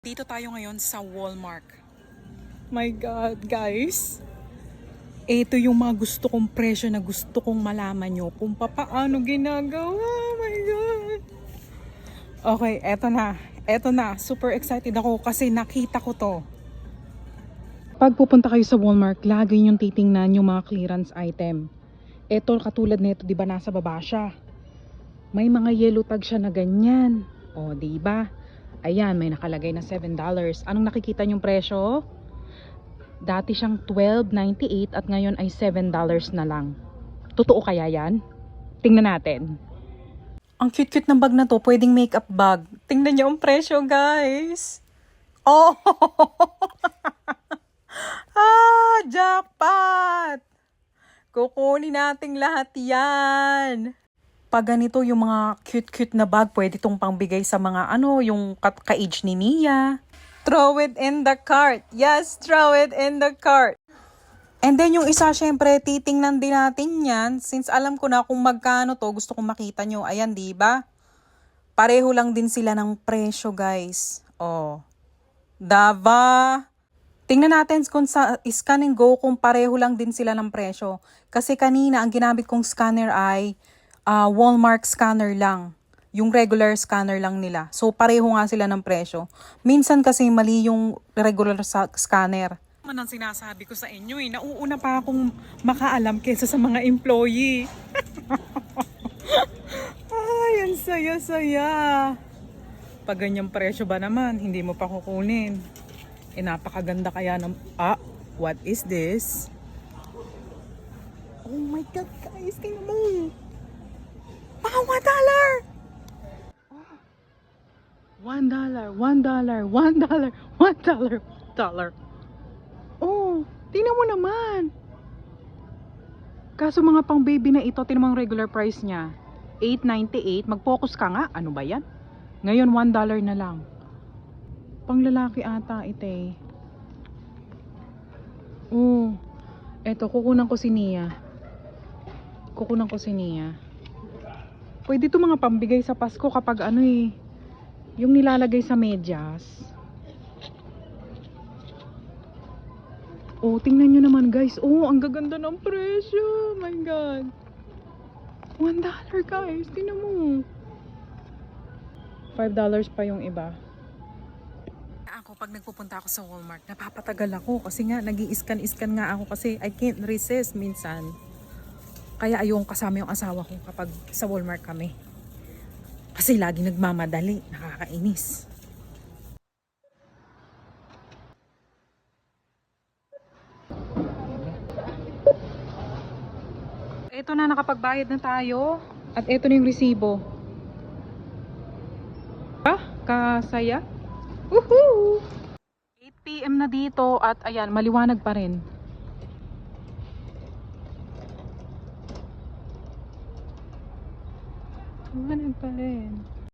Dito tayo ngayon sa Walmart. My God, guys. Ito yung mga gusto kong presyo na gusto kong malaman nyo kung papaano ginagawa. My God. Okay, eto na. Eto na. Super excited ako kasi nakita ko to. Pag pupunta kayo sa Walmart, lagi yung titingnan yung mga clearance item. Ito katulad nito, 'di ba nasa baba siya. May mga yellow tag siya na ganyan. O, 'di ba? Ayan, may nakalagay na $7. Anong nakikita yung presyo? Dati siyang $12.98 at ngayon ay $7 na lang. Totoo kaya yan? Tingnan natin. Ang cute-cute ng bag na to, pwedeng makeup bag. Tingnan niyo ang presyo, guys. Oh! ah, jackpot! Kukunin nating lahat yan. Pag ganito yung mga cute-cute na bag, pwede itong pangbigay sa mga ano, yung ka- ka-age ni Nia. Throw it in the cart. Yes, throw it in the cart. And then yung isa, syempre, titingnan din natin yan. Since alam ko na kung magkano to, gusto kong makita nyo. Ayan, di ba? Pareho lang din sila ng presyo, guys. Oh. Dava. Tingnan natin kung sa scan and go kung pareho lang din sila ng presyo. Kasi kanina, ang ginamit kong scanner ay ah, Walmart scanner lang. Yung regular scanner lang nila. So, pareho nga sila ng presyo. Minsan kasi mali yung regular scanner. Man ang sinasabi ko sa inyo eh. Nauuna pa akong makaalam kesa sa mga employee. Ay, ang saya-saya. Pag ganyang presyo ba naman, hindi mo pa kukunin. Eh, napakaganda kaya ng... Ah, what is this? Oh my God, guys, tingnan mo. Mga one dollar! One dollar, one dollar, one dollar, one dollar, one dollar. Oh, tingnan mo naman. Kaso mga pang baby na ito, tingnan mo regular price niya. 8.98. Mag-focus ka nga. Ano ba yan? Ngayon, one dollar na lang. Pang lalaki ata ito eh. Oh, eto, kukunan ko si Nia. Kukunan ko si Nia. Pwede ito mga pambigay sa Pasko kapag ano eh, yung nilalagay sa medyas. Oh, tingnan nyo naman guys. Oh, ang gaganda ng presyo. My God. One dollar guys. Tingnan mo. Five dollars pa yung iba. Ako, pag nagpupunta ako sa Walmart, napapatagal ako kasi nga, nag scan-scan nga ako kasi I can't resist minsan. Kaya ayong kasama yung asawa ko kapag sa Walmart kami. Kasi lagi nagmamadali, nakakainis. Ito na, nakapagbayad na tayo. At ito na yung resibo. Ah, kasaya. Woohoo! 8pm na dito at ayan, maliwanag pa rin. Maliwanag pa rin.